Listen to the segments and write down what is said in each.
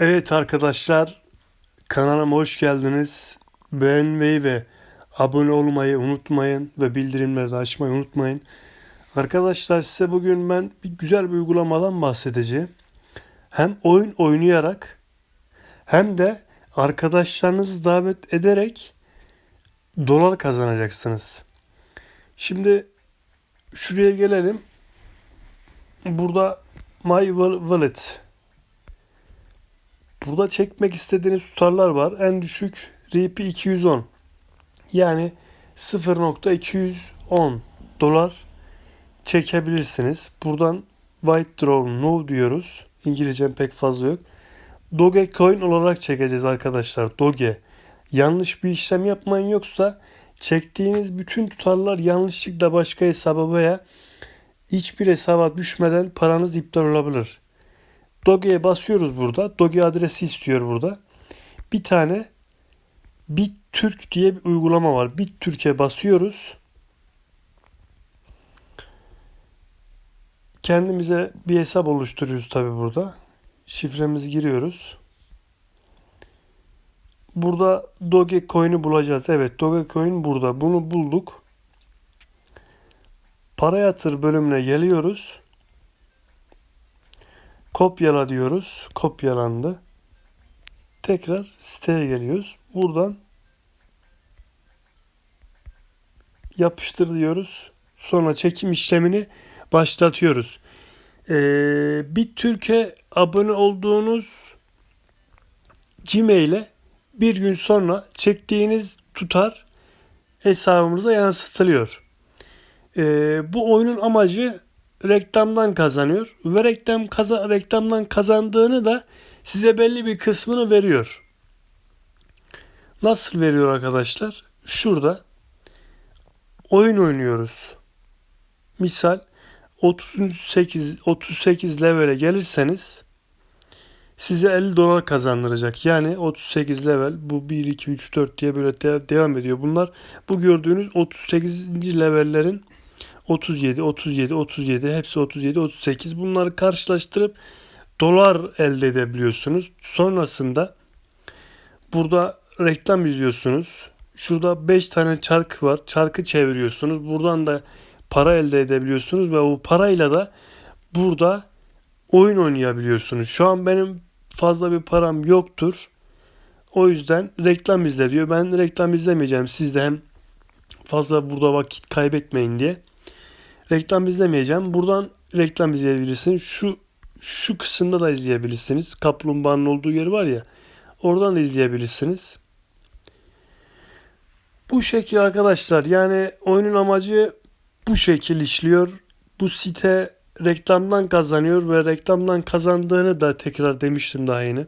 Evet arkadaşlar kanalıma hoş geldiniz. Beğenmeyi ve abone olmayı unutmayın ve bildirimleri açmayı unutmayın. Arkadaşlar size bugün ben bir güzel bir uygulamadan bahsedeceğim. Hem oyun oynayarak hem de arkadaşlarınızı davet ederek dolar kazanacaksınız. Şimdi şuraya gelelim. Burada My Wallet Burada çekmek istediğiniz tutarlar var. En düşük RP 210. Yani 0.210 dolar çekebilirsiniz. Buradan White Draw No diyoruz. İngilizcem pek fazla yok. Dogecoin olarak çekeceğiz arkadaşlar. Doge. Yanlış bir işlem yapmayın yoksa çektiğiniz bütün tutarlar yanlışlıkla başka hesaba veya hiçbir hesaba düşmeden paranız iptal olabilir. Doge'ye basıyoruz burada. Doge adresi istiyor burada. Bir tane BitTürk diye bir uygulama var. BitTürk'e basıyoruz. Kendimize bir hesap oluşturuyoruz tabi burada. Şifremizi giriyoruz. Burada Dogecoin'i bulacağız. Evet Dogecoin burada. Bunu bulduk. Para yatır bölümüne geliyoruz. Kopyala diyoruz. Kopyalandı. Tekrar siteye geliyoruz. Buradan yapıştır diyoruz. Sonra çekim işlemini başlatıyoruz. Ee, bir Türkiye abone olduğunuz Gmail'e bir gün sonra çektiğiniz tutar hesabımıza yansıtılıyor. Ee, bu oyunun amacı reklamdan kazanıyor ve reklam kaza reklamdan kazandığını da size belli bir kısmını veriyor. Nasıl veriyor arkadaşlar? Şurada oyun oynuyoruz. Misal 38 38 levele gelirseniz size 50 dolar kazandıracak. Yani 38 level bu 1 2 3 4 diye böyle de- devam ediyor. Bunlar bu gördüğünüz 38. levellerin 37, 37, 37 hepsi 37, 38 bunları karşılaştırıp dolar elde edebiliyorsunuz. Sonrasında burada reklam izliyorsunuz. Şurada 5 tane çark var. Çarkı çeviriyorsunuz. Buradan da para elde edebiliyorsunuz ve o parayla da burada oyun oynayabiliyorsunuz. Şu an benim fazla bir param yoktur. O yüzden reklam izle diyor. Ben reklam izlemeyeceğim. Siz de hem fazla burada vakit kaybetmeyin diye. Reklam izlemeyeceğim. Buradan reklam izleyebilirsiniz. Şu şu kısımda da izleyebilirsiniz. Kaplumbağanın olduğu yer var ya. Oradan da izleyebilirsiniz. Bu şekil arkadaşlar. Yani oyunun amacı bu şekil işliyor. Bu site reklamdan kazanıyor ve reklamdan kazandığını da tekrar demiştim daha yeni.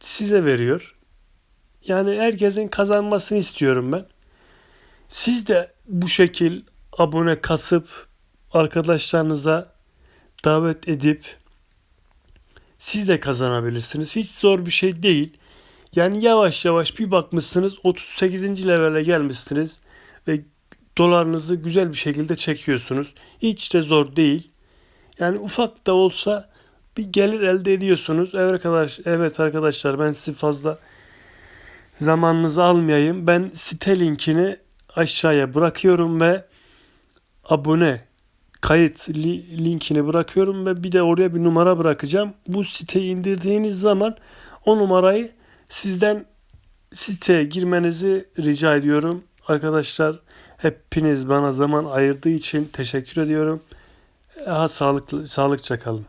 Size veriyor. Yani herkesin kazanmasını istiyorum ben. Siz de bu şekil abone kasıp arkadaşlarınıza davet edip siz de kazanabilirsiniz. Hiç zor bir şey değil. Yani yavaş yavaş bir bakmışsınız 38. levele gelmişsiniz ve dolarınızı güzel bir şekilde çekiyorsunuz. Hiç de zor değil. Yani ufak da olsa bir gelir elde ediyorsunuz. Evet arkadaş, evet arkadaşlar ben sizi fazla zamanınızı almayayım. Ben site linkini aşağıya bırakıyorum ve abone kayıt li- linkini bırakıyorum ve bir de oraya bir numara bırakacağım. Bu siteyi indirdiğiniz zaman o numarayı sizden siteye girmenizi rica ediyorum. Arkadaşlar hepiniz bana zaman ayırdığı için teşekkür ediyorum. Ha, sağlıklı, sağlıkça kalın.